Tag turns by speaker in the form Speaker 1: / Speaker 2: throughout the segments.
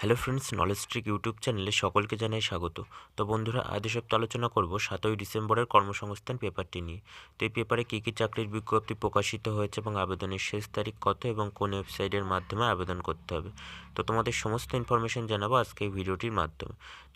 Speaker 1: Hello friends knowledge trick YouTube চ্যানেলে সকলকে জানাই স্বাগত। তো বন্ধুরা, আজ সপ্তাহে আলোচনা করব সাতই ডিসেম্বরের কর্মসংস্থান পেপারটি নিয়ে। তো এই পেপারে কী কী চাকরির বিজ্ঞপ্তি প্রকাশিত হয়েছে এবং আবেদনের শেষ তারিখ কত এবং কোন ওয়েবসাইটের মাধ্যমে আবেদন করতে হবে? তো তোমাদের সমস্ত ইনফরমেশন জানাব আজকে এই ভিডিওটির মাধ্যমে।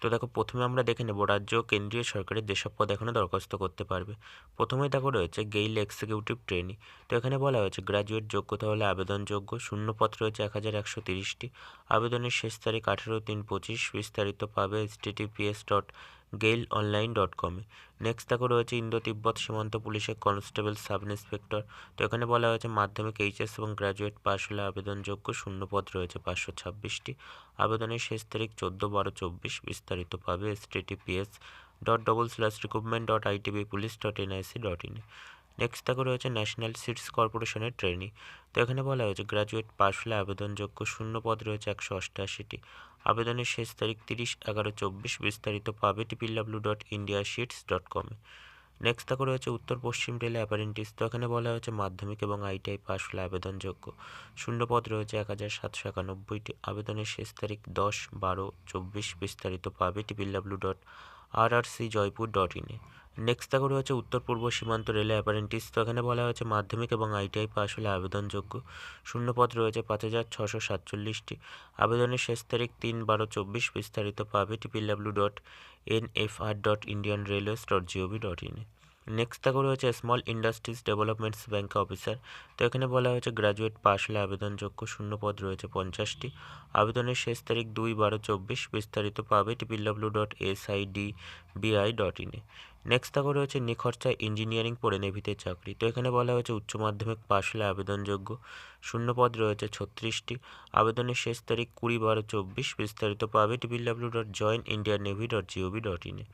Speaker 1: তো দেখো প্রথমে আমরা দেখে নেব রাজ্য কেন্দ্রীয় সরকারের যেসব পদ এখানে দরখাস্ত করতে পারবে। প্রথমেই দেখো রয়েছে গেইল এক্সিকিউটিভ ট্রেনি তো এখানে বলা হয়েছে গ্র্যাজুয়েট যোগ্যতা হলে আবেদনযোগ্য। শূন্যপত্র রয়েছে এক হাজার একশো তিরিশটি। আবেদনের শেষ তারিখ আঠেরো তিন পঁচিশ। বিস্তারিত পাবে S TTPS dot GAIL online dot কমে নেক্সট দেখো রয়েছে ইন্দো তিব্বত সীমান্ত পুলিশের কনস্টেবল সাব ইন্সপেক্টর। তো এখানে বলা হয়েছে মাধ্যমিক এইচএস এবং গ্র্যাজুয়েট পাস হলে আবেদনযোগ্য শূন্যপদ রয়েছে পাঁচশো ছাব্বিশটি। আবেদনের শেষ তারিখ চোদ্দ বারো চব্বিশ বিস্তারিত পাবে S TTPS dot double slash recruitment dot ITB police dot NIC dot in next দেখো রয়েছে ন্যাশনাল সিটস কর্পোরেশনের ট্রেনিং তো এখানে বলা হয়েছে গ্র্যাজুয়েট পাস হলে আবেদনযোগ্য শূন্য পদ রয়েছে একশো অষ্টআশিটি। আবেদনের শেষ তারিখ তিরিশ এগারো চব্বিশ, বিস্তারিত পাবে TPW dot India sheets dot কমে। নেক্সট দেখো রয়েছে উত্তর পশ্চিম রেলে অ্যাপারেন্টিস তো এখানে বলা হয়েছে মাধ্যমিক এবং আইটিআই পাস হলে আবেদনযোগ্য। শূন্যপদ রয়েছে এক হাজার সাতশো একানব্বইটি। আবেদনের শেষ তারিখ দশ বারো চব্বিশ, বিস্তারিত পাবে TPW dot R R C Jaipur dot ইনে নেক্সট দেখো হচ্ছে উত্তর পূর্ব সীমান্ত রেলে অ্যাপারেন্টিস তো এখানে বলা হয়েছে মাধ্যমিক এবং আইটিআই পাস হলে আবেদনযোগ্য। শূন্যপদ রয়েছে পাঁচ হাজার ছশো সাতচল্লিশটি। আবেদনের শেষ তারিখ তিন বারো চব্বিশ বিস্তারিত পাবে TPW dot N F R dot Indian railways dot GOV dot ইনে নেক্সট দেখো রয়েছে small industries developments bank officer তো এখানে বলা হয়েছে গ্র্যাজুয়েট পাস হলে আবেদনযোগ্য শূন্যপদ রয়েছে পঞ্চাশটি। আবেদনের শেষ তারিখ দুই বারো চব্বিশ বিস্তারিত পাবে TPW dot S I D BI dot ইনে নেক্সট দেখো রয়েছে নিখরচায় ইঞ্জিনিয়ারিং পড়ে নেভিতে চাকরি। তো এখানে বলা হয়েছে উচ্চ মাধ্যমিক পাশ হলে আবেদনযোগ্য শূন্যপদ রয়েছে ছত্রিশটি। আবেদনের শেষ তারিখ কুড়ি বারো চব্বিশ। বিস্তারিত পাবে TPW dot join Indian navy dot GOV dot ইনে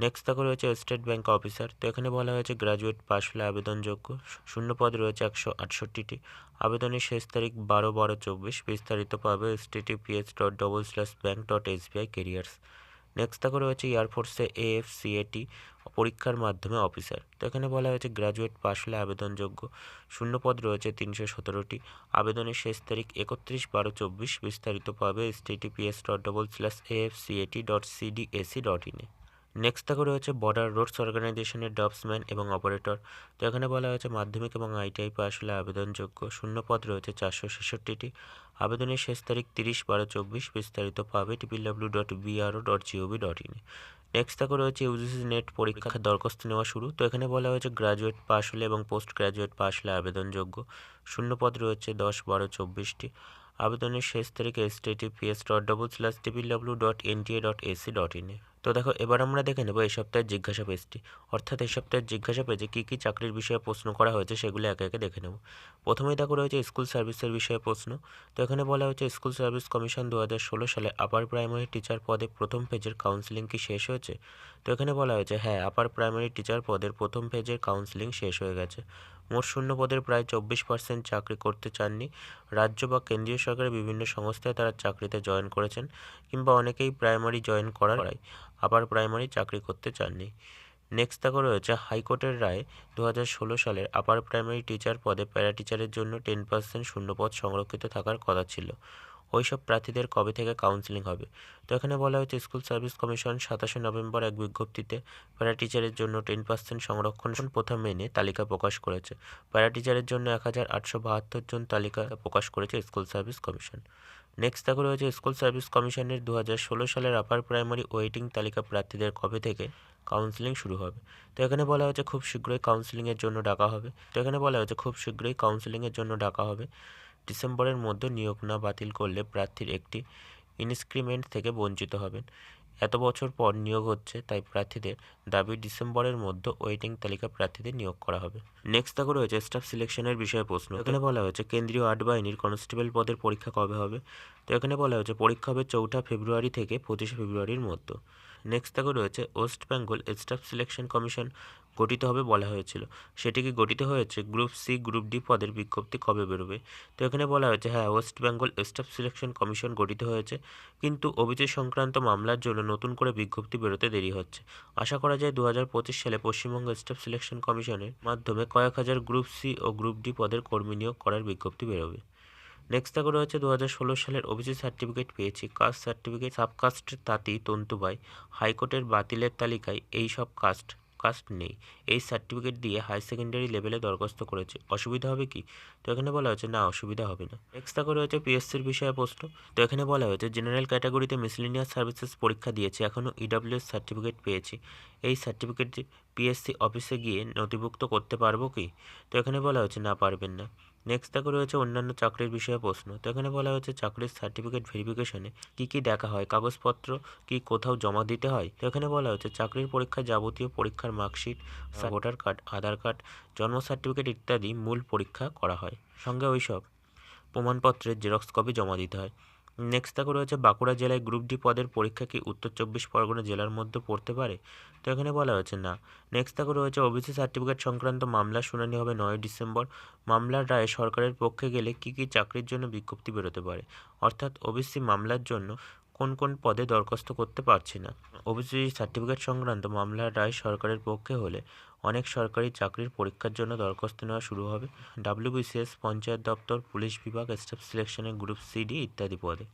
Speaker 1: নেক্সট দেখো রয়েছে স্টেট ব্যাঙ্ক অফিসার তো এখানে বলা হয়েছে গ্র্যাজুয়েট পাস হলে আবেদনযোগ্য শূন্যপদ রয়েছে একশো আটষট্টিটি। আবেদনের শেষ তারিখ বারো বারো চব্বিশ। বিস্তারিত পাবে S TTPS dot double slash bank dot SBI careers next তাকে রয়েছে এয়ারফোর্সে এএফসিএটি পরীক্ষার মাধ্যমে অফিসার তো এখানে বলা হয়েছে গ্রাজুয়েট পাশ হলে আবেদনযোগ্য। শূন্যপদ রয়েছে তিনশো সতেরোটি। আবেদনের শেষ তারিখ একত্রিশ বারো চব্বিশ। বিস্তারিত পাবে S dot double slash AFCAT dot CDAC dot ইনে নেক্সট দেখো রয়েছে বর্ডার রোডস অর্গানাইজেশনের ডবসম্যান এবং অপারেটর তো এখানে বলা হয়েছে মাধ্যমিক এবং আইটিআই পাস হলে আবেদনযোগ্য। শূন্যপদ রয়েছে চারশো ছেষট্টিটি। আবেদনের শেষ তারিখ তিরিশ বারো চব্বিশ। বিস্তারিত পাবে TPW dot BRO dot GOV dot in next দেখো রয়েছে ইউজিসি নেট পরীক্ষা দরখাস্ত নেওয়া শুরু। তো এখানে বলা হয়েছে গ্র্যাজুয়েট পাস হলে এবং পোস্ট গ্রাজুয়েট পাস হলে আবেদনযোগ্য। শূন্যপদ রয়েছে দশ বারো চব্বিশটি। আবেদনের শেষ তারিখ S TPS dot double slash TPW dot NTA dot AC dot ইনে তো দেখো, এবার আমরা দেখে নেব এই সপ্তাহের জিজ্ঞাসা পেজটি। অর্থাৎ এই সপ্তাহের জিজ্ঞাসা পেজে কী কী চাকরির বিষয়ে প্রশ্ন করা হয়েছে সেগুলো একে একে দেখে নেব। প্রথমেই দেখো রয়েছে স্কুল সার্ভিসের বিষয়ে প্রশ্ন। তো এখানে বলা হয়েছে, স্কুল সার্ভিস কমিশন দু হাজার ষোলো সালে আপার প্রাইমারি টিচার পদে প্রথম পেজের কাউন্সিলিং কি শেষ হয়েছে? তো এখানে বলা হয়েছে হ্যাঁ আপার প্রাইমারি টিচার পদের প্রথম পেজের কাউন্সিলিং শেষ হয়ে গেছে। মোট শূন্য পদের প্রায় চব্বিশ পার্সেন্ট চাকরি করতে চাননি। রাজ্য বা কেন্দ্রীয় সরকারের বিভিন্ন সংস্থায় তারা চাকরিতে জয়েন করেছেন কিংবা অনেকেই প্রাইমারি জয়েন করার আবার প্রাইমারি চাকরি করতে চাননি। নেক্সট দেখো রয়েছে, হাইকোর্টের রায় দু হাজার ষোলো সালের আপার প্রাইমারি টিচার পদে প্যারা টিচারের জন্য টেন পার্সেন্ট শূন্যপদ সংরক্ষিত থাকার কথা ছিল। ওই সব প্রার্থীদের কবে থেকে কাউন্সিলিং হবে? তো এখানে বলা হয়েছে, স্কুল সার্ভিস কমিশন সাতাশে নভেম্বর এক বিজ্ঞপ্তিতে প্যারা টিচারের জন্য টেন পার্সেন্ট সংরক্ষণ প্রথা মেনে তালিকা প্রকাশ করেছে। প্যারা টিচারের জন্য এক হাজার আটশো বাহাত্তর জন তালিকা প্রকাশ করেছে স্কুল সার্ভিস কমিশন। নেক্সট দেখো রয়েছে স্কুল সার্ভিস কমিশনের দু হাজার ষোলো সালের আপার প্রাইমারি ওয়েটিং তালিকা প্রার্থীদের কবে থেকে কাউন্সিলিং শুরু হবে? তো এখানে বলা হয়েছে খুব শীঘ্রই কাউন্সিলিংয়ের জন্য ডাকা হবে। তো এখানে বলা হয়েছে খুব শীঘ্রই কাউন্সিলিংয়ের জন্য ডাকা হবে। ডিসেম্বরের মধ্যে নিয়োগ না বাতিল করলে প্রার্থীর একটি ইনস্ক্রিমেন্ট থেকে বঞ্চিত হবেন। এত বছর পর নিয়োগ হচ্ছে, তাই প্রার্থীদের দাবি ডিসেম্বরের মধ্যে ওয়েটিং তালিকা প্রার্থীদের নিয়োগ করা হবে। নেক্সট দেখো রয়েছে স্টাফ সিলেকশনের বিষয়ে প্রশ্ন। এখানে বলা হয়েছে, কেন্দ্রীয় আট বাহিনীর কনস্টেবল পদের পরীক্ষা কবে হবে? তো এখানে বলা হয়েছে, পরীক্ষা হবে চৌঠা ফেব্রুয়ারি থেকে পঁচিশে ফেব্রুয়ারির মধ্যে। নেক্সট দেখো রয়েছে West Bengal staff selection commission গঠিত হবে বলা হয়েছিল। সেটি কি গঠিত হয়েছে গ্রুপ সি গ্রুপ ডি পদের বিজ্ঞপ্তি কবে বেরোবে? তো এখানে বলা হয়েছে হ্যাঁ West Bengal staff selection commission গঠিত হয়েছে, কিন্তু অভিযোগ সংক্রান্ত মামলার জন্য নতুন করে বিজ্ঞপ্তি বেরোতে দেরি হচ্ছে। আশা করা যায় দু হাজার পঁচিশ সালে পশ্চিমবঙ্গ স্টাফ সিলেকশন কমিশনের মাধ্যমে কয়েক হাজার গ্রুপ সি ও গ্রুপ ডি পদের কর্মী নিয়োগ করার বিজ্ঞপ্তি বেরোবে। নেক্সট দেখো রয়েছে দু হাজার ষোলো সালের ওবিসি সার্টিফিকেট পেয়েছি। কাস্ট সার্টিফিকেট সাবকাস্টের তাঁতি তন্তুবাই হাইকোর্টের বাতিলের তালিকায় এই সব কাস্ট কাস্ট নেই। এই সার্টিফিকেট দিয়ে হাই সেকেন্ডারি লেভেলে দরখাস্ত করেছে। অসুবিধা হবে কি? তো এখানে বলা হয়েছে, না, অসুবিধা হবে না। নেক্সট দেখো রয়েছে পিএসসির বিষয়ে প্রশ্ন। তো এখানে বলা হয়েছে জেনারেল ক্যাটাগরিতে মিসলিনিয়াস সার্ভিসেস পরীক্ষা দিয়েছে। এখনও ইডাব্লিউএস সার্টিফিকেট পেয়েছি। এই সার্টিফিকেট পিএসসি অফিসে গিয়ে নথিভুক্ত করতে পারব কি? তো এখানে বলা হয়েছে, না, পারবেন না। নেক্সট দেখো রয়েছে অন্যান্য চাকরির বিষয়ে প্রশ্ন। তো এখানে বলা হয়েছে চাকরির সার্টিফিকেট ভেরিফিকেশনে কি কি দেখা হয় কাগজপত্র কি কোথাও জমা দিতে হয়? তো এখানে বলা হয়েছে চাকরির পরীক্ষা যাবতীয় পরীক্ষার marksheet voter card Aadhaar card জন্ম সার্টিফিকেট ইত্যাদি মূল পরীক্ষা করা হয়। সঙ্গে ওইসব প্রমাণপত্রের জেরক্স কপি জমা দিতে হয়। নেক্সট দেখো রয়েছে বাঁকুড়া জেলায় গ্রুপ ডি পদের পরীক্ষা কি উত্তর চব্বিশ পরগনা জেলার মধ্যে পড়তে পারে? তো এখানে বলা হয়েছে না। নেক্সট দেখো রয়েছে ওবিসি সার্টিফিকেট সংক্রান্ত মামলার শুনানি হবে নয় ডিসেম্বর। মামলার রায় সরকারের পক্ষে গেলে কি কি চাকরির জন্য বিজ্ঞপ্তি বেরোতে পারে? অর্থাৎ ওবিসি মামলার জন্য কোন কোন পদে দরখাস্ত করতে পারছি না? ওবিসি সার্টিফিকেট সংক্রান্ত মামলার রায় সরকারের পক্ষে হলে অনেক সরকারি চাকরির পরীক্ষার জন্য দরখাস্ত নেওয়া শুরু হবে। ডাব্লিউবিসিএস পঞ্চায়েত দপ্তর, পুলিশ বিভাগ স্টাফ সিলেকশনের গ্রুপ সিডি ইত্যাদি পদে।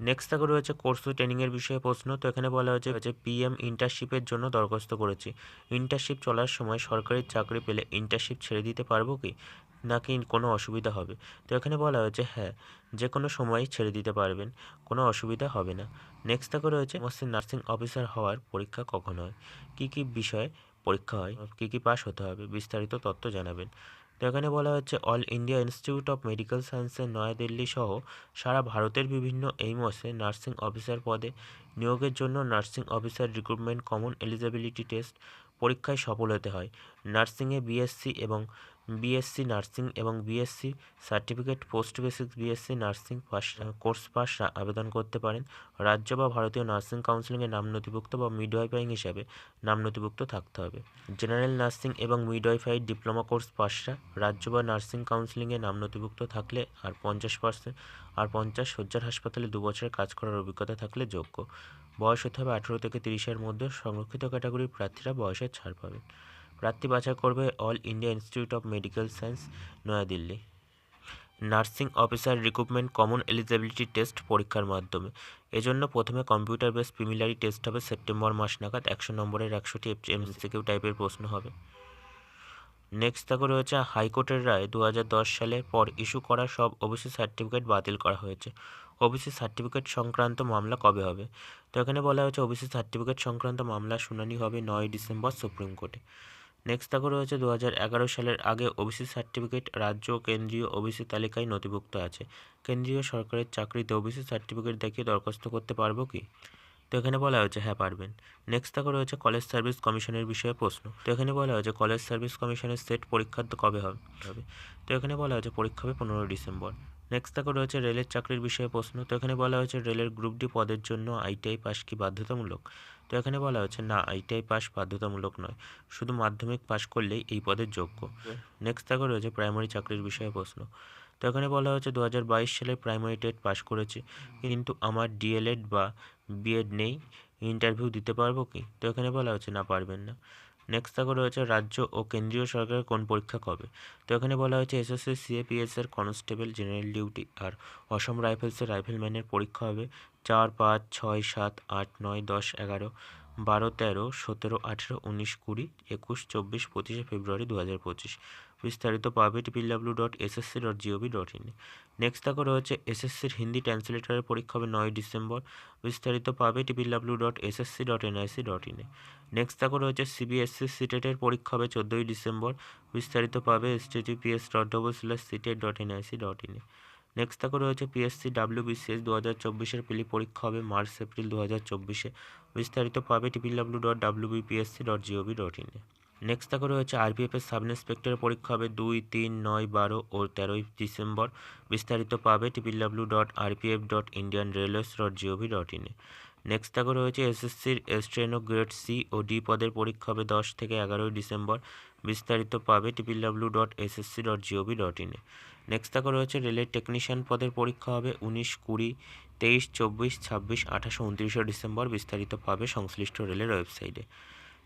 Speaker 1: নেক্সট থাকা রয়েছে কোর্স ট্রেনিংয়ের বিষয়ে প্রশ্ন। তো এখানে বলা হয়েছে হচ্ছে পিএম ইন্টার্নশিপের জন্য দরখাস্ত করেছি। ইন্টার্নশিপ চলার সময় সরকারি চাকরি পেলে ইন্টার্নশিপ ছেড়ে দিতে পারব কি? নাকি কোনো অসুবিধা হবে? তো এখানে বলা হয়েছে হ্যাঁ যে কোনো সময় ছেড়ে দিতে পারবেন, কোনো অসুবিধা হবে না। নেক্সট থাকে রয়েছে সমস্ত নার্সিং অফিসার হওয়ার পরীক্ষা কখন হয়? কী কী বিষয়ে পরীক্ষা হয় কী কী পাস হতে হবে, বিস্তারিত তথ্য জানাবেন। তো এখানে বলা হচ্ছে All India Institute of Medical সায়েন্সের নয়াদিল্লি সহ সারা ভারতের বিভিন্ন এইমসে নার্সিং অফিসার পদে নিয়োগের জন্য nursing officer recruitment common eligibility test পরীক্ষায় সফল হতে হয়। নার্সিংয়ে বিএসসি এবং বিএসসি নার্সিং এবং BSc certificate post basic BSc nursing pass course পাসরা আবেদন করতে পারেন। রাজ্য বা ভারতীয় নার্সিং কাউন্সিলিংয়ে নাম নথিভুক্ত বা মিডওয়াইফাইং হিসাবে নাম নথিভুক্ত থাকতে হবে। জেনারেল নার্সিং এবং মিডওয়াইফাই ডিপ্লোমা কোর্স পাসরা রাজ্য বা নার্সিং কাউন্সিলিংয়ে নাম নথিভুক্ত থাকলে আর পঞ্চাশ পার্সেন্ট আর পঞ্চাশ শয্যার হাসপাতালে দু বছরের কাজ করার অভিজ্ঞতা থাকলে যোগ্য। বয়স হতে হবে আঠেরো থেকে তিরিশের মধ্যে। সংরক্ষিত ক্যাটাগরির প্রার্থীরা বয়সের ছাড় পাবেন। প্রার্থী বাছাই করবে All India Institute of Medical Science Naya Dilli. Nursing officer recruitment common eligibility test পরীক্ষার মাধ্যমে। এজন্য প্রথমে কম্পিউটার বেস প্রিমিলারি টেস্ট হবে সেপ্টেম্বর মাস নাগাদ, একশো নম্বরের একশোটি এমসিকিউ টাইপের প্রশ্ন হবে। নেক্সট তাকে রয়েছে হাইকোর্টের রায় দু সালের পর ইস্যু করা সব ওবিসি সার্টিফিকেট বাতিল করা হয়েছে। ওবিসি সার্টিফিকেট সংক্রান্ত মামলা কবে হবে? তো এখানে বলা হয়েছে ওবিসি সার্টিফিকেট সংক্রান্ত মামলা শুনানি হবে নয় ডিসেম্বর সুপ্রিম কোর্টে নেক্সট দেখো রয়েছে দু হাজার এগারো সালের আগে ওবিসি সার্টিফিকেট, রাজ্য ও কেন্দ্রীয় ওবিসি তালিকায় নথিভুক্ত আছে। কেন্দ্রীয় সরকারের চাকরিতে ওবিসি সার্টিফিকেট দেখিয়ে দরখাস্ত করতে পারব কি? তো এখানে বলা হয়েছে হ্যাঁ পারবেন। নেক্সট দেখো রয়েছে কলেজ সার্ভিস কমিশনের বিষয়ে প্রশ্ন। তো এখানে বলা হয়েছে, কলেজ সার্ভিস কমিশনের সেট পরীক্ষা কবে হবে? হবে তো এখানে বলা হয়েছে, পরীক্ষা হবে পনেরোই ডিসেম্বর। নেক্সট দেখো রয়েছে রেলের চাকরির বিষয়ে প্রশ্ন। তো এখানে বলা হয়েছে, রেলের গ্রুপ ডি পদের জন্য আইটিআই পাস কি বাধ্যতামূলক? তো এখানে বলা হচ্ছে না আইটিআই পাস বাধ্যতামূলক নয়। শুধু মাধ্যমিক পাস করলেই এই পদের যোগ্য। নেক্সট দেখো রয়েছে প্রাইমারি চাকরির বিষয়ে প্রশ্ন। তো এখানে বলা হচ্ছে দু হাজার বাইশ সালে প্রাইমারি টেট পাস করেছি কিন্তু আমার ডিএলএড বা বিএড নেই। ইন্টারভিউ দিতে পারব কি? তো এখানে বলা হচ্ছে না পারবেন না। নেক্সট দেখো রয়েছে রাজ্য ও কেন্দ্রীয় সরকারের কোন পরীক্ষা কবে? তো এখানে বলা হয়েছে এসএসসি সিএপিএস এর কনস্টেবল জেনারেল ডিউটি আর অসম রাইফেলসের রাইফেলম্যানের পরীক্ষা হবে। চার পাঁচ ছয় সাত আট নয় দশ এগারো বারো তেরো সতেরো আঠেরো উনিশ কুড়ি একুশ চব্বিশ পঁচিশে ফেব্রুয়ারি দু হাজার পঁচিশ। বিস্তারিত পাবে triple w dot SSC dot gov dot in next দেখো রয়েছে এসএসসির হিন্দি ট্রান্সলেটরের পরীক্ষা হবে নয় ডিসেম্বর। বিস্তারিত পাবে triple w dot SSC dot NIC dot ইনে নেক্সট দেখো রয়েছে সিবিএসসি সিটেটের পরীক্ষা হবে চোদ্দোই ডিসেম্বর। বিস্তারিত পাবে https dot double slash CTET dot NIC dot ইনে নেক্সট দেখো রয়েছে পিএসসি ডাব্লিউ বিসিএস দু হাজার চব্বিশের পিলি পরীক্ষা হবে মার্চ এপ্রিল দু হাজার চব্বিশে। বিস্তারিত পাবে triple w dot W BPSC dot gov dot ইনে নেক্সট দেখো রয়েছে আরপিএফের সাব ইন্সপেক্টরের পরীক্ষা হবে দুই, তিন, নয়, বারো ও তেরোই ডিসেম্বর। বিস্তারিত পাবে triple w dot RPF dot Indian railways dot gov dot ইনে নেক্সট দেখো রয়েছে এসএসসির স্ট্রেনো গ্রেড সি ও ডি পদের পরীক্ষা হবে দশ থেকে এগারোই ডিসেম্বর। বিস্তারিত পাবে triple W dot SSC dot gov dot ইনে নেক্সট দেখো রয়েছে রেলের টেকনিশিয়ান পদের পরীক্ষা হবে উনিশ কুড়ি তেইশ চব্বিশ ছাব্বিশ আঠাশো উনত্রিশে ডিসেম্বর বিস্তারিত পাবে সংশ্লিষ্ট রেলের ওয়েবসাইটে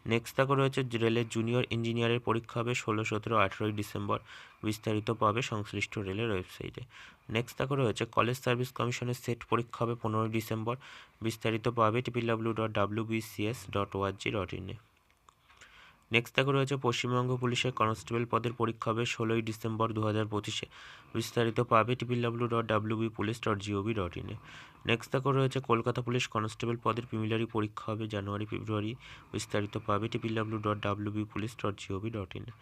Speaker 1: নেক্সট দেখো রয়েছে রেলের জুনিয়র ইঞ্জিনিয়ারের পরীক্ষা হবে ষোলো, সতেরো, আঠেরোই ডিসেম্বর বিস্তারিত পাবে সংশ্লিষ্ট রেলের ওয়েবসাইটে নেক্সট দেখো রয়েছে কলেজ সার্ভিস কমিশনের সেট পরীক্ষা হবে পনেরোই ডিসেম্বর বিস্তারিত পাবে triple w dot W BCS dot ORG dot ইনে নেক্সট দেখো রয়েছে পশ্চিমবঙ্গ পুলিশের কনস্টেবল পদের পরীক্ষা হবে ষোলোই ডিসেম্বর দু হাজার পঁচিশে। বিস্তারিত পাবে triple w dot W B police dot gov dot ইনে নেক্সট দেখো রয়েছে কলকাতা পুলিশ কনস্টেবল পদের প্রিমিলারি পরীক্ষা হবে জানুয়ারি, ফেব্রুয়ারি। বিস্তারিত পাবে triple w dot W B police dot gov dot ইনে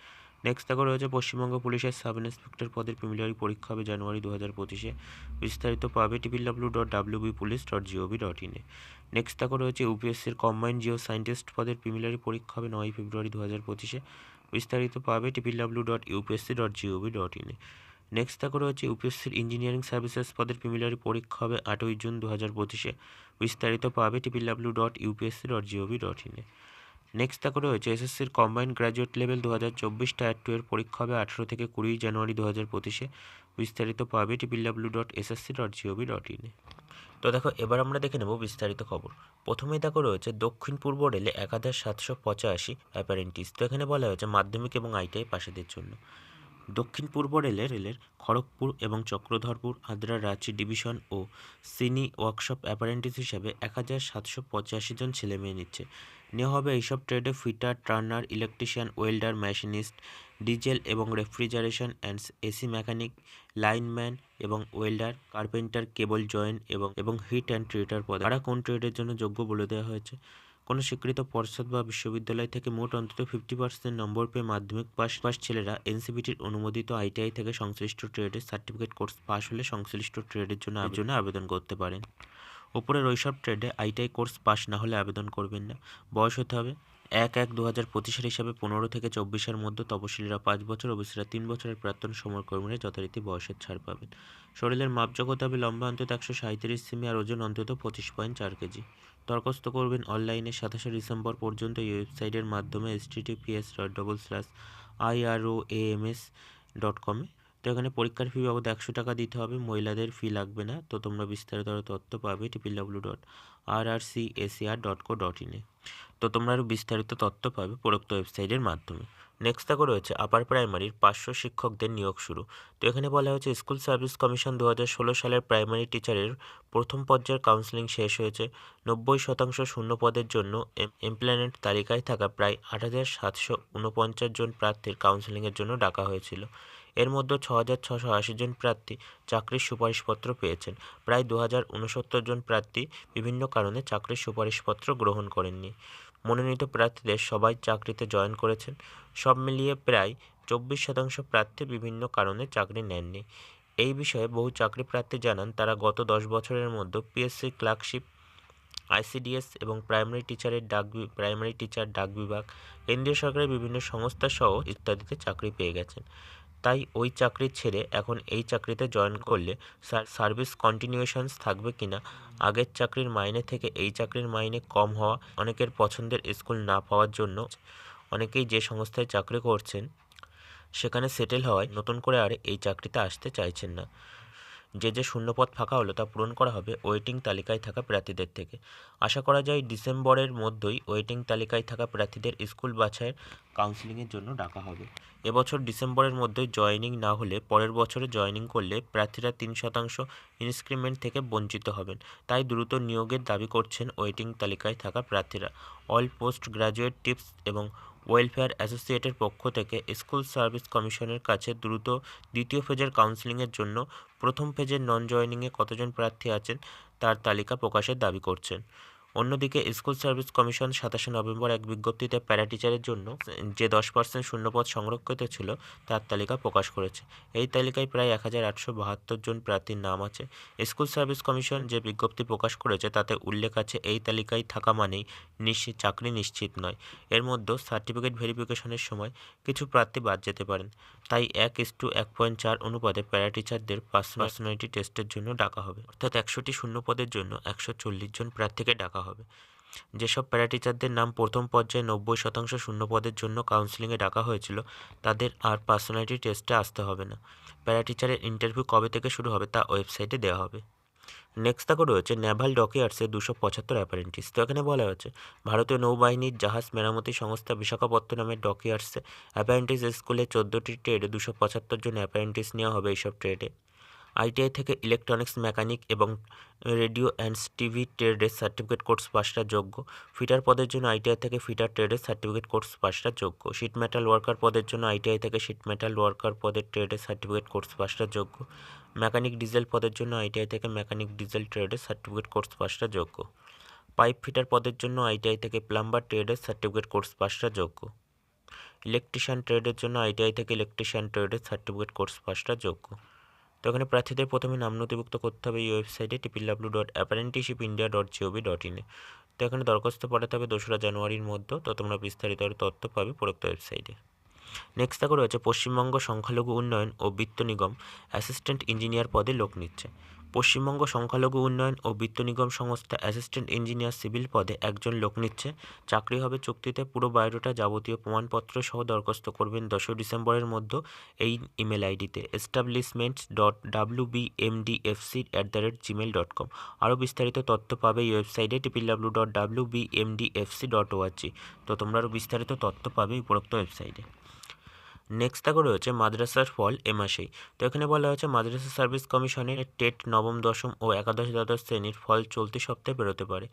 Speaker 1: নেক্সট দেখো রয়েছে পশ্চিমবঙ্গ পুলিশের সাব ইন্সপেক্টর পদের প্রিমিলারি পরীক্ষা হবে জানুয়ারি দু হাজার পঁচিশে। বিস্তারিত পাবে triple w dot W B police dot gov dot ইনে নেক্সট দেখো রয়েছে ইউপিএসসির কম্বাইন্ড জিও সায়েন্টিস্ট পদের প্রিমিলারি পরীক্ষা হবে নয় ফেব্রুয়ারি দু হাজার পঁচিশে। বিস্তারিত পাবে triple w dot UPSC dot gov dot ইনে নেক্সট দেখো রয়েছে ইউপিএসসির ইঞ্জিনিয়ারিং সার্ভিসেস পদের প্রিমিলারি পরীক্ষা হবে আটই জুন দু হাজার পঁচিশে। বিস্তারিত পাবে triple w dot UPSC dot gov dot ইনে নেক্সট দেখো রয়েছে এসএসসির কম্বাইন্ড গ্র্যাজুয়েট লেভেল দু হাজার চব্বিশ টায়ার টু এর পরীক্ষা হবে আঠেরো থেকে কুড়ি জানুয়ারি দু হাজার পঁচিশে। বিস্তারিত পাবে triple w dot SSC dot gov dot ইনে তো দেখো, এবার আমরা দেখে নেব বিস্তারিত খবর। প্রথমেই দেখো রয়েছে, দক্ষিণ পূর্ব রেলে এক হাজার সাতশো পঁচাশি অ্যাপারেন্টিস তো এখানে বলা হয়েছে মাধ্যমিক এবং আইটিআই পাশেদের জন্য। দক্ষিণ পূর্ব রেলে, রেলের খড়গপুর এবং চক্রধরপুর, আদ্রা রাঁচি ডিভিশন ও সিনি ওয়ার্কশপ অ্যাপারেন্টিস হিসাবে এক হাজার সাতশো পঁচাশি জন ছেলে মেয়ে নিচ্ছে। নেওয়া হবে এইসব ট্রেডে fitter, turner, electrician, welder, machinist, diesel এবং refrigeration and AC mechanic, lineman এবং ওয়েল্ডার, কার্পেন্টার, কেবল জয়েন্ট এবং এবং হিট অ্যান্ড ট্রেটার পদে। তারা কোন ট্রেডের জন্য যোগ্য বলে দেওয়া হয়েছে? কোনো স্বীকৃত পর্ষদ বা বিশ্ববিদ্যালয় থেকে মোট অন্তত ফিফটি পার্সেন্ট নম্বর পেয়ে মাধ্যমিক পাস পাস ছেলেরা এনসিবিটির অনুমোদিত আইটিআই থেকে সংশ্লিষ্ট ট্রেডের সার্টিফিকেট কোর্স পাশ হলে সংশ্লিষ্ট ট্রেডের জন্য জন্য আবেদন করতে পারেন। ওপরের ওইসব ট্রেডে আইটিআই কোর্স পাস না হলে আবেদন করবেন না। বয়স হতে হবে এক এক দু হাজার পঁচিশের হিসাবে পনেরো থেকে চব্বিশের মধ্যে তপশিলীরা পাঁচ বছর, ওবিসিরা তিন বছরের প্রাক্তন সমরকর্মীরা যথারীতি বয়সের ছাড় পাবেন। শরীরের মাপযোগ হতে হবে লম্বা অন্তত একশো সাঁত্রিশ সেমি আর ওজন অন্তত পঁচিশ পয়েন্ট চার কেজি। দরখাস্ত করবেন অনলাইনে সাতাশে ডিসেম্বর পর্যন্ত এই ওয়েবসাইটের মাধ্যমে https dot double slash IRO AMS dot কমে তো এখানে পরীক্ষার ফি বাবদ একশো টাকা দিতে হবে, মহিলাদের ফি লাগবে না। তো তোমরা বিস্তারিত তথ্য পাবে triple W dot R R C ECR dot co dot ইনে তো তোমরা আরও বিস্তারিত তথ্য পাবে উপরোক্ত ওয়েবসাইটের মাধ্যমে। নেক্সট দেখো রয়েছে আপার প্রাইমারির পাঁচশো শিক্ষকদের নিয়োগ শুরু। তো এখানে বলা হয়েছে স্কুল সার্ভিস কমিশন দু হাজার ষোলো সালের প্রাইমারি টিচারের প্রথম পর্যায়ের কাউন্সেলিং শেষ হয়েছে। নব্বই শতাংশ শূন্য পদের জন্য এমপ্লয়মেন্ট তালিকায় থাকা প্রায় আট হাজার সাতশো ঊনপঞ্চাশ জন প্রার্থীর কাউন্সেলিংয়ের জন্য ডাকা হয়েছিল। এর মধ্যে ছ হাজার ছশো আশি জন প্রার্থী চাকরির সুপারিশপত্র পেয়েছেন। প্রায় দু হাজার উনসত্তর জন প্রার্থী বিভিন্ন কারণে চাকরির সুপারিশপত্র গ্রহণ করেননি। মনোনীত প্রার্থীদের সবাই চাকরিতে জয়েন করেছেন। সব মিলিয়ে প্রায় চব্বিশ শতাংশ প্রার্থী বিভিন্ন কারণে চাকরি নেননি। এই বিষয়ে বহু চাকরি প্রার্থী জানান, তারা গত দশ বছরের মধ্যে পিএসসি ক্লার্কশিপ আইসিডিএস এবং প্রাইমারি টিচারের ডাক প্রাইমারি টিচার ডাক বিভাগ কেন্দ্রীয় সরকারের বিভিন্ন সংস্থা সহ ইত্যাদিতে চাকরি পেয়ে গেছেন। তাই ওই চাকরি ছেড়ে এখন এই চাকরিতে জয়েন করলে সার্ভিস কন্টিনিউশনস থাকবে কিনা? আগের চাকরির মাইনে থেকে এই চাকরির মাইনে কম হওয়া অনেকের পছন্দের স্কুল না পাওয়ার জন্য অনেকেই যে সংস্থায় চাকরি করছেন সেখানে সেটেল হওয়ায় নতুন করে আর এই চাকরিতে আসতে চাইছেন না। যে যে শূন্যপদ ফাঁকা হলো তা পূরণ করা হবে ওয়েটিং তালিকায় থাকা প্রার্থীদের থেকে। আশা করা যায় ডিসেম্বরের মধ্যেই ওয়েটিং তালিকায় থাকা প্রার্থীদের স্কুল বাছাইয়ের কাউন্সিলিংয়ের জন্য ডাকা হবে। এবছর ডিসেম্বরের মধ্যে জয়েনিং না হলে পরের বছরে জয়েনিং করলে প্রার্থীরা তিন শতাংশ ইনক্রিমেন্ট থেকে বঞ্চিত হবেন। তাই দ্রুত নিয়োগের দাবি করছেন ওয়েটিং তালিকায় থাকা প্রার্থীরা। অল পোস্ট গ্রাজুয়েট টিপস এবং ওয়েলফেয়ার অ্যাসোসিয়েটের পক্ষ থেকে স্কুল সার্ভিস কমিশনের কাছে দ্রুত দ্বিতীয় ফেজের কাউন্সেলিংয়ের জন্য প্রথম ফেজের নন জয়নিংয়ে কতজন প্রার্থী আছেন তার তালিকা প্রকাশের দাবি করছেন। অন্যদিকে স্কুল সার্ভিস কমিশন সাতাশে নভেম্বর এক বিজ্ঞপ্তিতে প্যারা টিচারের জন্য যে দশ পার্সেন্ট শূন্যপদ সংরক্ষিত ছিল, তার তালিকা প্রকাশ করেছে। এই তালিকায় প্রায় এক হাজার আটশো বাহাত্তর জন প্রার্থীর নাম আছে। স্কুল সার্ভিস কমিশন যে বিজ্ঞপ্তি প্রকাশ করেছে, তাতে উল্লেখ আছে, এই তালিকায় থাকা মানেই নিশ্চিত চাকরি নিশ্চিত নয়। এর মধ্যে সার্টিফিকেট ভেরিফিকেশনের সময় কিছু প্রার্থী বাদ যেতে পারেন। তাই এক ইস টু এক পয়েন্ট চার অনুপাতে প্যারা টিচারদের পার্সোনালিটি টেস্টের জন্য ডাকা হবে। অর্থাৎ একশোটি শূন্য পদের জন্য একশো চল্লিশ জন প্রার্থীকে ডাকা হবে। যেসব প্যারাটিচারদের নাম প্রথম পর্যায়ে নব্বই শতাংশ শূন্য পদের জন্য কাউন্সিলিংয়ে ডাকা হয়েছিল, তাদের আর পার্সোনালিটি টেস্টে আসতে হবে না। প্যারাটিচারের ইন্টারভিউ কবে থেকে শুরু হবে তা ওয়েবসাইটে দেওয়া হবে। নেক্সট দেখো রয়েছে নেভাল ডকইয়ার্ডসে দুশো পঁচাত্তর অ্যাপারেন্টিস তো এখানে বলা হয়েছে, ভারতীয় নৌবাহিনীর জাহাজ মেরামতি সংস্থা বিশাখাপত্তনমের ডকইয়ার্ডসে অ্যাপারেন্টিস স্কুলে চোদ্দোটি ট্রেডে দুশো পঁচাত্তর জন অ্যাপারেন্টিস নেওয়া হবে এইসব ট্রেডে আইটিআই থেকে ইলেকট্রনিক্স, মেকানিক এবং রেডিও অ্যান্ড টিভি ট্রেডের সার্টিফিকেট কোর্স পাশটা যোগ্য। ফিটার পদের জন্য আইটিআই থেকে ফিটার ট্রেডের সার্টিফিকেট কোর্স পাশটা যোগ্য। শিট মেটাল ওয়ার্কার পদের জন্য আইটিআই থেকে শিট মেটাল ওয়ার্কার পদের ট্রেডের সার্টিফিকেট কোর্স পাশটা যোগ্য। মেকানিক ডিজেল পদের জন্য আইটিআই থেকে মেকানিক ডিজেল ট্রেডের সার্টিফিকেট কোর্স পাশটা যোগ্য। পাইপ ফিটার পদের জন্য আইটিআই থেকে প্লাম্বার ট্রেডের সার্টিফিকেট কোর্স পাশটা যোগ্য। ইলেকট্রিশিয়ান ট্রেডের জন্য আইটিআই থেকে ইলেকট্রিশিয়ান ট্রেডের সার্টিফিকেট কোর্স পাশটা যোগ্য। তো এখানে প্রার্থীদের প্রথমে নাম নথিভুক্ত করতে হবে এই ওয়েবসাইটে triple W dot apprenticeship India dot gov dot ইনে তো এখানে দরখাস্ত পাঠাতে হবে দোসরা জানুয়ারির মধ্যে। তো তোমরা বিস্তারিত তথ্য পাবে প্রোক্ত ওয়েবসাইটে। নেক্সট দেখো রয়েছে পশ্চিমবঙ্গ সংখ্যালঘু উন্নয়ন ও বিত্ত নিগম অ্যাসিস্ট্যান্ট ইঞ্জিনিয়ার পদে লোক নিচ্ছে। পশ্চিমবঙ্গ সংখ্যালঘু উন্নয়ন ও বিত্ত নিগম সংস্থা অ্যাসিস্ট্যান্ট ইঞ্জিনিয়ার সিভিল পদে একজন লোক নিচ্ছে। চাকরি হবে চুক্তিতে, পুরো বায়োডাটা যাবতীয় প্রমাণপত্র সহ দরখাস্ত করবেন দশই ডিসেম্বরের মধ্যে এই ইমেল আইডিতে। Establishments dot W B M D F C at the rate gmail dot com আরও বিস্তারিত তথ্য পাবে এই ওয়েবসাইটে triple W dot W B M D F C dot ORG তো তোমরা আরও বিস্তারিত তথ্য পাবে উপরোক্ত ওয়েবসাইটে। নেক্সট দেখো রয়েছে মাদ্রাসার ফল এ মাসেই। তো এখানে বলা হয়েছে মাদ্রাসা সার্ভিস কমিশনের টেট নবম, দশম ও একাদশ, দ্বাদশ শ্রেণির ফল চলতি সপ্তাহে বেরোতে পারে।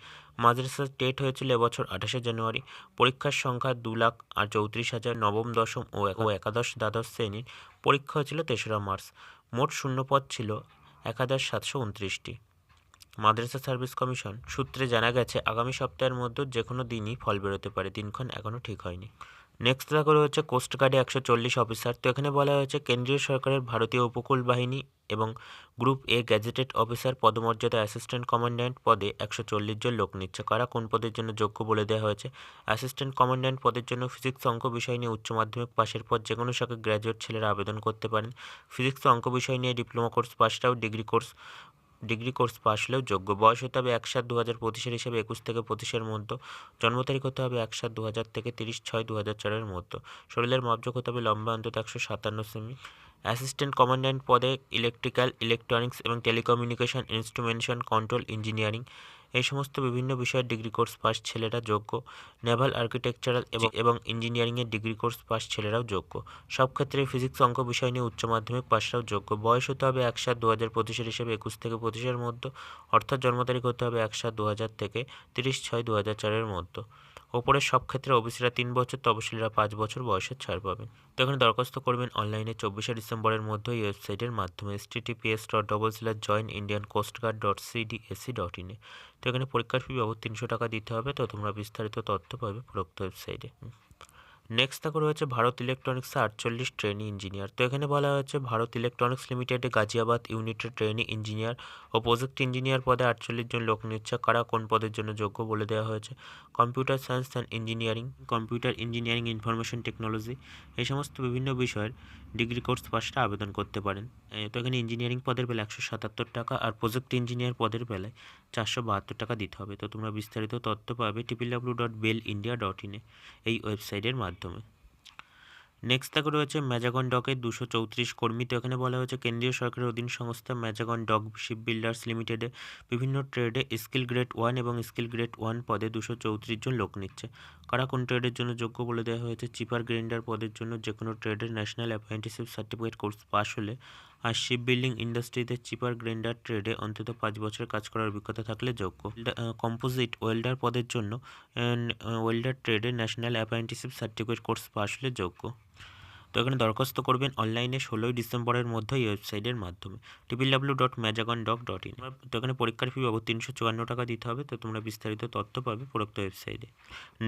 Speaker 1: মাদ্রাসার টেট হয়েছিল এবছর আঠাশে জানুয়ারি। পরীক্ষার সংখ্যা দু লাখ আর চৌত্রিশ হাজার নবম, দশম ও একাদশ, দ্বাদশ শ্রেণির পরীক্ষা হয়েছিল তেসরা মার্চ। মোট শূন্যপদ ছিল এক হাজার সাতশো উনত্রিশটি। মাদ্রাসা সার্ভিস কমিশন সূত্রে জানা গেছে, আগামী সপ্তাহের মধ্যে যে কোনো দিনই ফল বেরোতে পারে। দিনক্ষণ এখনও ঠিক হয়নি। নেক্সট দেখা হচ্ছে কোস্টগার্ডে একশো চল্লিশ অফিসার তো এখানে বলা হয়েছে কেন্দ্রীয় সরকারের ভারতীয় উপকূল বাহিনী এবং গ্রুপ এ গ্যাজেটেড অফিসার পদমর্যাদা অ্যাসিস্ট্যান্ট কমান্ড্যান্ট পদে একশো চল্লিশ জন লোক নিচ্ছে। কারা কোন পদের জন্য যোগ্য বলে দেওয়া হয়েছে? অ্যাসিস্ট্যান্ট কমান্ড্যান্ট পদের জন্য ফিজিক্স অঙ্ক বিষয় নিয়ে উচ্চ মাধ্যমিক পাশের পর যে কোনো শাখায় গ্র্যাজুয়েট ছেলেরা আবেদন করতে পারেন। ফিজিক্স অঙ্ক বিষয় নিয়ে diploma course পাশটাও degree course degree course pass হলেও যোগ্য। বয়স হতে হবে এক সাত দু হাজার পঁচিশের হিসেবে একুশ থেকে পঁচিশের মধ্যে। জন্ম তারিখ হতে হবে এক সাত দু হাজার থেকে তিরিশ ছয় দু হাজার চারের মধ্যে। শরীরের মাপযোগ হতে হবে লম্বা, অন্তত একশো সাতান্ন সেমি। অ্যাসিস্ট্যান্ট কমান্ড্যান্ট পদে ইলেকট্রিক্যাল, ইলেকট্রনিক্স এবং টেলিকমিউনিকেশন ইনস্ট্রুমেন্টেশন কন্ট্রোল ইঞ্জিনিয়ারিং। এই সমস্ত বিভিন্ন বিষয়ের ডিগ্রি কোর্স পাস ছেলেরা যোগ্য। নেভাল আর্কিটেকচারাল এবং এবং ইঞ্জিনিয়ারিংয়ের ডিগ্রি কোর্স পাস ছেলেরাও যোগ্য। সব ক্ষেত্রে ফিজিক্স অঙ্ক বিষয় নিয়ে উচ্চ মাধ্যমিক পাশরাও যোগ্য। বয়স হতে হবে এক সাত দু হাজার পঁচিশের হিসেবে একুশ থেকে পঁচিশের মধ্যে। অর্থাৎ জন্ম তারিখ হতে হবে এক সাত দু হাজার থেকে তিরিশ ছয় দু হাজার চারের মধ্যে। ওপরের সব ক্ষেত্রে ওবিসিরা তিন বছর তপশিলীরা পাঁচ বছর বয়সের ছাড় পাবেন তো এখানে দরখাস্ত করবেন অনলাইনে চব্বিশে ডিসেম্বরের মধ্যে এই ওয়েবসাইটের মাধ্যমে https dot double slash join Indian coastguard dot CDAC dot ইনে তো এখানে পরীক্ষার ফি বাবদ তিনশো টাকা দিতে হবে, তো তোমরা বিস্তারিত তথ্য পাবে প্রোক্ত ওয়েবসাইটে নেক্সট থাকা রয়েছে ভারত ইলেকট্রনিক্সে আটচল্লিশ ট্রেনি ইঞ্জিনিয়ার তো এখানে বলা হয়েছে ভারত ইলেকট্রনিক্স লিমিটেডে গাজিয়াবাদ ইউনিটের ট্রেনি ইঞ্জিনিয়ার ও প্রজেক্ট ইঞ্জিনিয়ার পদে আটচল্লিশ জন লোক নিচ্ছে। কারা কোন পদের জন্য যোগ্য বলে দেওয়া হয়েছে? Computer science and engineering computer engineering information technology এই সমস্ত বিভিন্ন বিষয়ের ডিগ্রি কোর্স পাশটা আবেদন করতে পারেন। তো এখানে ইঞ্জিনিয়ারিং পদের বেলা একশো সাতাত্তর টাকা আর প্রজেক্ট ইঞ্জিনিয়ার পদের বেলায় চারশো বাহাত্তর টাকা দিতে হবে। তো তোমরা বিস্তারিত তথ্য পাবে triple dot BEL India dot ইনে এই ওয়েবসাইটের মাধ্যমে। নেক্সট থাকে রয়েছে ম্যাজাগন ডকের দুশো চৌত্রিশ কর্মী। তো এখানে বলা হয়েছে, কেন্দ্রীয় সরকারের অধীন সংস্থা ম্যাজাগন ডক শিপ বিল্ডার্স লিমিটেডে বিভিন্ন ট্রেডে স্কিল গ্রেড ওয়ান এবং স্কিল গ্রেড ওয়ান পদে দুশো চৌত্রিশ জন লোক নিচ্ছে। কারা কোন ট্রেডের জন্য যোগ্য বলে দেওয়া হয়েছে? চিপার গ্রাইন্ডার পদের জন্য যে কোনো ট্রেডের national apprenticeship certificate course pass হলে আর শিপ বিল্ডিং ইন্ডাস্ট্রিতে চিপার গ্রেন্ডার ট্রেডে অন্তত পাঁচ বছর কাজ করার অভিজ্ঞতা থাকলে যোগ্য। কম্পোজিট ওয়েল্ডার পদের জন্য ওয়েল্ডার ট্রেডে national apprenticeship certificate course pass হলে যোগ্য। তো এখানে দরখাস্ত করবেন অনলাইনে ষোলোই ডিসেম্বরের মধ্যে এই ওয়েবসাইটের মাধ্যমে। Triple W dot Mazagon dock dot in তো এখানে পরীক্ষার ফি বাবদ তিনশো চুয়ান্ন টাকা দিতে হবে, তো তোমরা বিস্তারিত তথ্য পাবে প্রোক্ত ওয়েবসাইটে।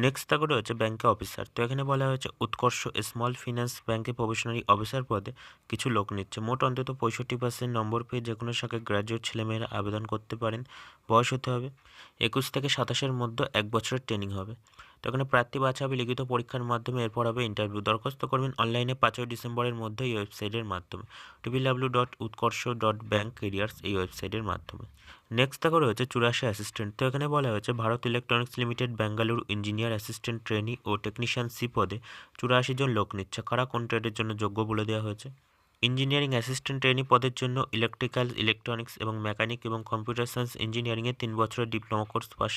Speaker 1: নেক্সট থাকবে রয়েছে ব্যাঙ্কে অফিসার তো এখানে বলা হয়েছে, উৎকর্ষ স্মল ফিন্যান্স ব্যাঙ্কে প্রফেশনারি অফিসার পদে কিছু লোক নিচ্ছে। মোট অন্তত পঁয়ষট্টি পার্সেন্ট নম্বর পেয়ে যে কোনো শাখায় গ্র্যাজুয়েট ছেলেমেয়েরা আবেদন করতে পারেন। বয়স হতে হবে একুশ থেকে সাতাশের মধ্যে এক বছরের ট্রেনিং হবে। তো এখানে প্রার্থী বাছা হবে লিখিত পরীক্ষার মাধ্যমে এরপর হবে ইন্টারভিউ। দরখাস্ত করবেন অনলাইনে পাঁচই ডিসেম্বরের মধ্যে এই ওয়েবসাইটের মাধ্যমে। W dot Utkarsh dot bank careers এই ওয়েবসাইটের মাধ্যমে। নেক্সট দেখো রয়েছে চুরাশি অ্যাসিস্ট্যান্ট তো এখানে বলা হয়েছে, Bharat electronics limited Bengaluru engineer assistant trainee ও টেকনিশিয়ান সি পদে চুরাশি জন লোক নিচ্ছে। কারা কোন ট্রেডের জন্য যোগ্য বলে দেওয়া হয়েছে? ইঞ্জিনিয়ারিং অ্যাসিস্ট্যান্ট ট্রেনি পদের জন্য ইলেকট্রিক্যাল, ইলেকট্রনিক্স এবং মেকানিক এবং কম্পিউটার সায়েন্স ইঞ্জিনিয়ারিংয়ে তিন বছরের ডিপ্লোমা কোর্স পাস।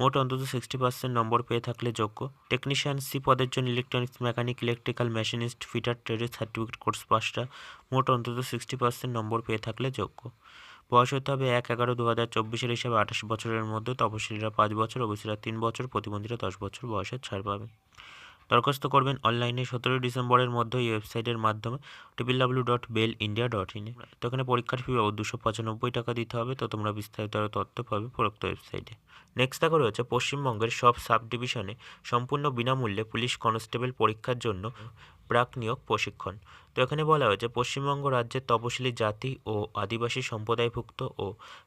Speaker 1: মোট অন্তত সিক্সটি পার্সেন্ট নম্বর পেয়ে থাকলে যোগ্য। টেকনিশিয়ান সি পদের জন্য electronics, mechanic, electrical, machinist, fitter, ট্রেডের, certificate course পাসটা মোট অন্তত সিক্সটি পার্সেন্ট নম্বর পেয়ে থাকলে যোগ্য। বয়স হতে হবে এক এগারো দু হাজার চব্বিশের হিসাবে আঠাশ বছরের মধ্যে, তপশিলীরা পাঁচ বছর ওবিসিরা তিন বছর, প্রতিবন্ধীরা দশ বছর বয়সের ছাড় পাবে। দরখাস্ত করবেন অনলাইনে সতেরোই ডিসেম্বরের মধ্যে এই ওয়েবসাইটের মাধ্যমে triple W dot BEL India dot ইনে তো এখানে পরীক্ষার ফি বাবদ দুশো পঁচানব্বই টাকা দিতে হবে। তো তোমরা বিস্তারিত আরও তথ্য পাবে প্রোক্ত ওয়েবসাইটে। নেক্সট দেখা রয়েছে পশ্চিমবঙ্গের সব সাব ডিভিশনে সম্পূর্ণ বিনামূল্যে পুলিশ কনস্টেবল পরীক্ষার জন্য প্রাক নিয়োগ প্রশিক্ষণ। তো এখানে বলা হয়েছে, পশ্চিমবঙ্গ রাজ্যের তপশিলি জাতি ও আদিবাসী সম্প্রদায়ভুক্ত ও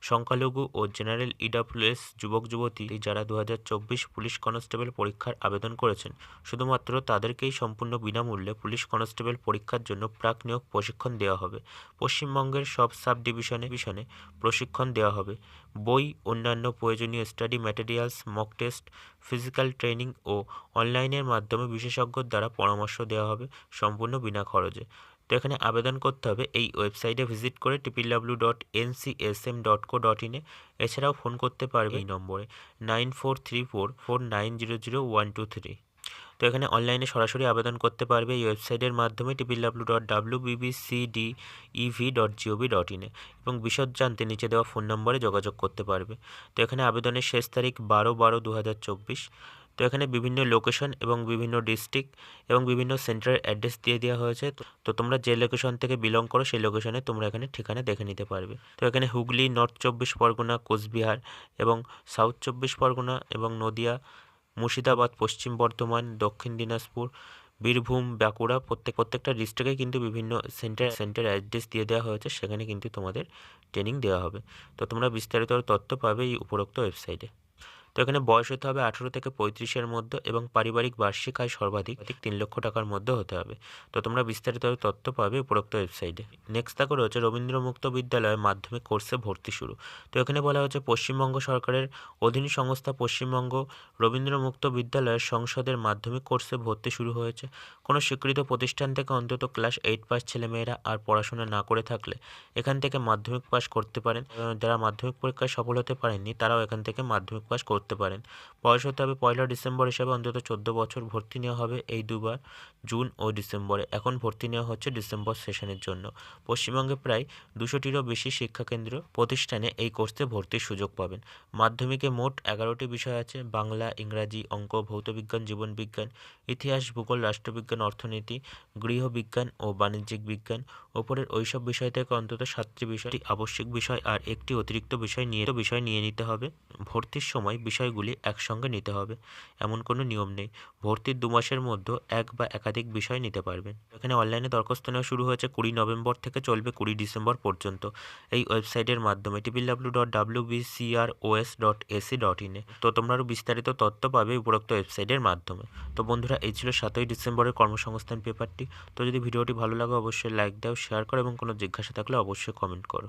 Speaker 1: সংখ্যালঘু ও জেনারেল ইডাব্লিউএস যুবক যুবতী যারা দু হাজার চব্বিশ পুলিশ কনস্টেবল পরীক্ষার আবেদন করেছেন, শুধুমাত্র তাদেরকেই সম্পূর্ণ বিনামূল্যে পুলিশ কনস্টেবল পরীক্ষার জন্য প্রাক নিয়োগ প্রশিক্ষণ দেওয়া হবে। পশ্চিমবঙ্গের সব সাব ডিভিশনে ডিভিশনে প্রশিক্ষণ দেওয়া হবে। বই, অন্যান্য প্রয়োজনীয় study materials, mock test, physical training ও অনলাইনের মাধ্যমে বিশেষজ্ঞর দ্বারা পরামর্শ দেওয়া হবে সম্পূর্ণ বিনা খরচে। তো এখানে আবেদন করতে হবে। এই ওয়েবসাইটে ভিজিট করে triple W dot NCSM dot co dot ইনে এছাড়াও ফোন করতে পারবে এই নম্বরে nine four three four four nine zero zero, one two three. তো এখানে অনলাইনে সরাসরি আবেদন করতে পারবে এই ওয়েবসাইটের মাধ্যমে triple W dot W BBCD EV dot gov dot ইনে এবং বিশদ জানতে নিচে দেওয়া ফোন নম্বরে যোগাযোগ করতে পারবে। তো এখানে আবেদনের শেষ তারিখ বারো বারো দু হাজার চব্বিশ। তো এখানে বিভিন্ন লোকেশন এবং বিভিন্ন ডিস্ট্রিক্ট এবং বিভিন্ন সেন্টারের অ্যাড্রেস দিয়ে দেওয়া হয়েছে। তো তোমরা যে লোকেশন থেকে বিলং করো, সেই লোকেশনে তোমরা এখানে ঠিকানা দেখে নিতে পারবে। তো এখানে হুগলি নর্থ চব্বিশ পরগনা, কোচবিহার এবং সাউথ চব্বিশ পরগনা এবং নদিয়া, মুর্শিদাবাদ, পশ্চিম বর্ধমান, দক্ষিণ দিনাজপুর, বীরভূম, বাঁকুড়া প্রত্যেক প্রত্যেকটা ডিস্ট্রিক্টে কিন্তু বিভিন্ন সেন্টার সেন্টার অ্যাড্রেস দিয়ে দেওয়া হয়েছে। সেখানে কিন্তু তোমাদের ট্রেনিং দেওয়া হবে। তো তোমরা বিস্তারিত তথ্য পাবে এই উপরোক্ত ওয়েবসাইটে তো এখানে বয়স হতে হবে আঠেরো থেকে পঁয়ত্রিশের মধ্যে এবং পারিবারিক বার্ষিক আয় সর্বাধিক তিন লক্ষ টাকার মধ্যে হতে হবে। তো তোমরা বিস্তারিত তথ্য পাবে উপরোক্ত ওয়েবসাইটে নেক্সট দেখো রয়েছে রবীন্দ্র মুক্ত বিদ্যালয়ে মাধ্যমিক কোর্সে ভর্তি শুরু। তো এখানে বলা হচ্ছে পশ্চিমবঙ্গ সরকারের অধীন সংস্থা পশ্চিমবঙ্গ রবীন্দ্র মুক্ত বিদ্যালয়ের সংসদের মাধ্যমিক কোর্সে ভর্তি শুরু হয়েছে। কোনো স্বীকৃত প্রতিষ্ঠান থেকে অন্তত ক্লাস এইট পাস ছেলেমেয়েরা আর পড়াশোনা না করে থাকলে এখান থেকে মাধ্যমিক পাস করতে পারেন। যারা মাধ্যমিক পরীক্ষায় সফল হতে পারেননি, তারাও এখান থেকে মাধ্যমিক পাস করতে পারেন। বয়স হতে হবে পয়লা ডিসেম্বর হিসাবে অন্তত চোদ্দ বছর ভর্তি নেওয়া হবে এই দুবার, জুন ও ডিসেম্বরে। এখন ভর্তি নেওয়া হচ্ছে ডিসেম্বর সেশনের জন্য। পশ্চিমবঙ্গে প্রায় দুশোটিরও বেশি শিক্ষাকেন্দ্র প্রতিষ্ঠানে এই কোর্সে ভর্তির সুযোগ পাবেন। মাধ্যমিকে মোট এগারোটি বিষয় আছে। বাংলা, ইংরাজি, অঙ্ক, ভৌতবিজ্ঞান, জীবনবিজ্ঞান, ইতিহাস, ভূগোল, রাষ্ট্রবিজ্ঞান, অর্থনীতি, গৃহবিজ্ঞান ও বাণিজ্যিক বিজ্ঞান। ওপরের ওইসব বিষয় থেকে অন্তত সাতটি বিষয়টি আবশ্যিক বিষয় আর একটি অতিরিক্ত বিষয় নিয়ে বিষয় নিয়ে নিতে হবে। ভর্তির সময় বিষয়গুলি একসঙ্গে নিতে হবে। এমন কোনো নিয়ম নেই। ভর্তির দু মাসের মধ্যে এক বা একাধিক বিষয় নিতে পারবেন। এখানে অনলাইনে দরখাস্ত নেওয়া শুরু হয়েছে কুড়ি নভেম্বর থেকে চলবে কুড়ি ডিসেম্বর পর্যন্ত। এই ওয়েবসাইটের মাধ্যমে triple W dot W BCR OS dot AC dot ইনে তো তোমরা আরও বিস্তারিত তথ্য পাবে উপরোক্ত ওয়েবসাইটের মাধ্যমে। তো বন্ধুরা, এই ছিল সাতই ডিসেম্বরের কর্মসংস্থান পেপারটি। তো যদি ভিডিওটি ভালো লাগে, অবশ্যই লাইক দাও, শেয়ার করো এবং কোনো জিজ্ঞাসা থাকলে অবশ্যই কমেন্ট করো।